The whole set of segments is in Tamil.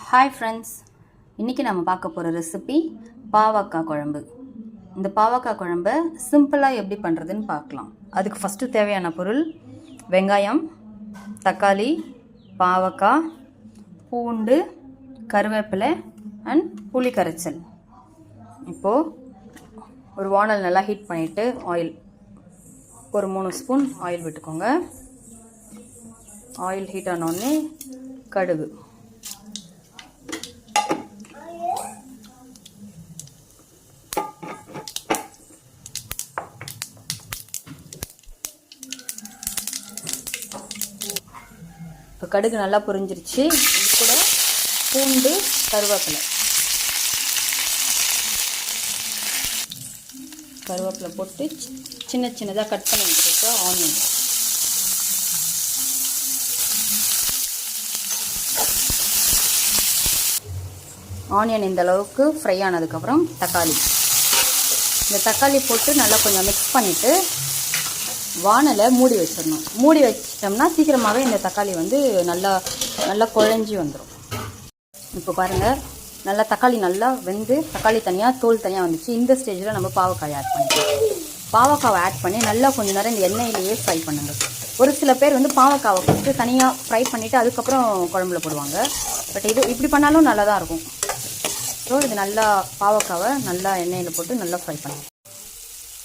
ஹாய் ஃப்ரெண்ட்ஸ் இன்றைக்கி நம்ம பார்க்க போகிற ரெசிபி பாவக்காய் குழம்பு. இந்த பாவக்காய் குழம்பை சிம்பிளாக எப்படி பண்ணுறதுன்னு பார்க்கலாம். அதுக்கு ஃபஸ்ட்டு தேவையான பொருள் வெங்காயம் தக்காளி பாவக்காய் பூண்டு கருவேப்பிலை அண்ட் புளி கரைச்சல் இப்போது ஒரு வானல் நல்லா ஹீட் பண்ணிவிட்டு ஆயில் ஒரு மூணு ஸ்பூன் ஆயில் விட்டுக்கோங்க. ஆயில் ஹீட் ஆனோடனே கடுகு. இப்போ கடுகு நல்லா பொரிஞ்சிருச்சு. இது கூட பூண்டு கருவேப்பிலை. கருவேப்பிலை போட்டு சின்ன சின்னதாக கட் பண்ணி வச்சுருக்கோம் ஆனியன். ஆனியன் இந்த அளவுக்கு ஃப்ரை ஆனதுக்கப்புறம் தக்காளி. இந்த தக்காளி போட்டு நல்லா கொஞ்சம் மிக்ஸ் பண்ணிவிட்டு வானலை மூடி வச்சிடணும். மூடி வச்சிட்டோம்னா சீக்கிரமாகவே இந்த தக்காளி வந்து நல்லா நல்லா குழஞ்சி வந்துடும் இப்போ பாருங்கள் நல்லா தக்காளி நல்லா வெந்து தக்காளி தனியாக தோல் தனியாக வந்துச்சு. இந்த ஸ்டேஜில் நம்ம பாவக்காய் ஆட் பண்ணிக்கலாம். பாவக்காவை ஆட் பண்ணி நல்லா கொஞ்ச நேரம் இந்த எண்ணெயிலேயே ஃப்ரை பண்ணுங்கள் ஒரு சில பேர் வந்து பாவக்காவை ஃபஸ்ட்டு தனியாக ஃப்ரை பண்ணிவிட்டு அதுக்கப்புறம் குழம்புல போடுவாங்க. பட் இது இப்படி பண்ணாலும் நல்லா தான் இருக்கும். ஸோ இது நல்லா பாவக்காவை நல்லா எண்ணெயில் போட்டு நல்லா ஃப்ரை பண்ணுங்கள்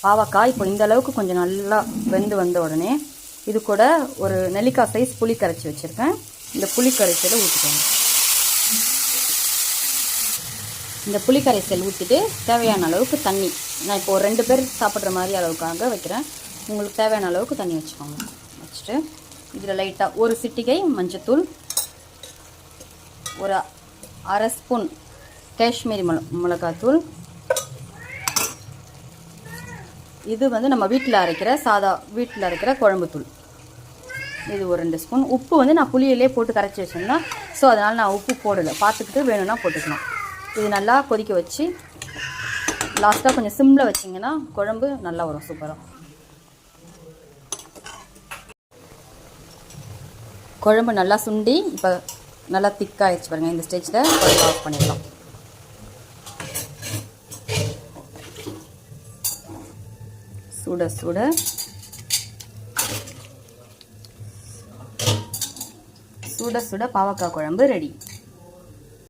பாவக்காய் இப்போ இந்த அளவுக்கு கொஞ்சம் நல்லா வெந்து வந்த உடனே இது கூட ஒரு நெல்லிக்காய் சைஸ் புளி கரைச்சி வச்சுருக்கேன். இந்த புளி கரைச்சலை ஊற்றிக்கோங்க இந்த புளி கரைசல் ஊற்றிட்டு தேவையான அளவுக்கு தண்ணி. நான் இப்போ ஒரு ரெண்டு பேர் சாப்பிட்ற மாதிரி அளவுக்காக வைக்கிறேன். உங்களுக்கு தேவையான அளவுக்கு தண்ணி வச்சுக்கோங்க. வச்சுட்டு இதில் லைட்டாக ஒரு சிட்டிகை மஞ்சத்தூள் ஒரு அரை ஸ்பூன் காஷ்மீரி மிள மிளகாத்தூள் இது வந்து நம்ம வீட்டில் அரைக்கிற சாதா வீட்டில் அரைக்கிற குழம்புத்தூள். இது ஒரு ரெண்டு ஸ்பூன். உப்பு வந்து நான் புளியிலே போட்டு கரைச்சி வச்சிருந்தேன் ஸோ அதனால் நான் உப்பு போடலை. பார்த்துக்கிட்டு வேணும்னா போட்டுக்கலாம். இது நல்லா கொதிக்க வச்சு லாஸ்ட்டாக கொஞ்சம் சிம்மில் வச்சிங்கன்னா குழம்பு நல்லா வரும் சூப்பராக குழம்பு நல்லா சுண்டி இப்போ நல்லா திக்காகிடுச்சு பாருங்கள் இந்த ஸ்டேஜில் குழம்பு ஆஃப் பண்ணிடலாம். சுட சுட. சுட சுட பாவக்காய் குழம்பு ரெடி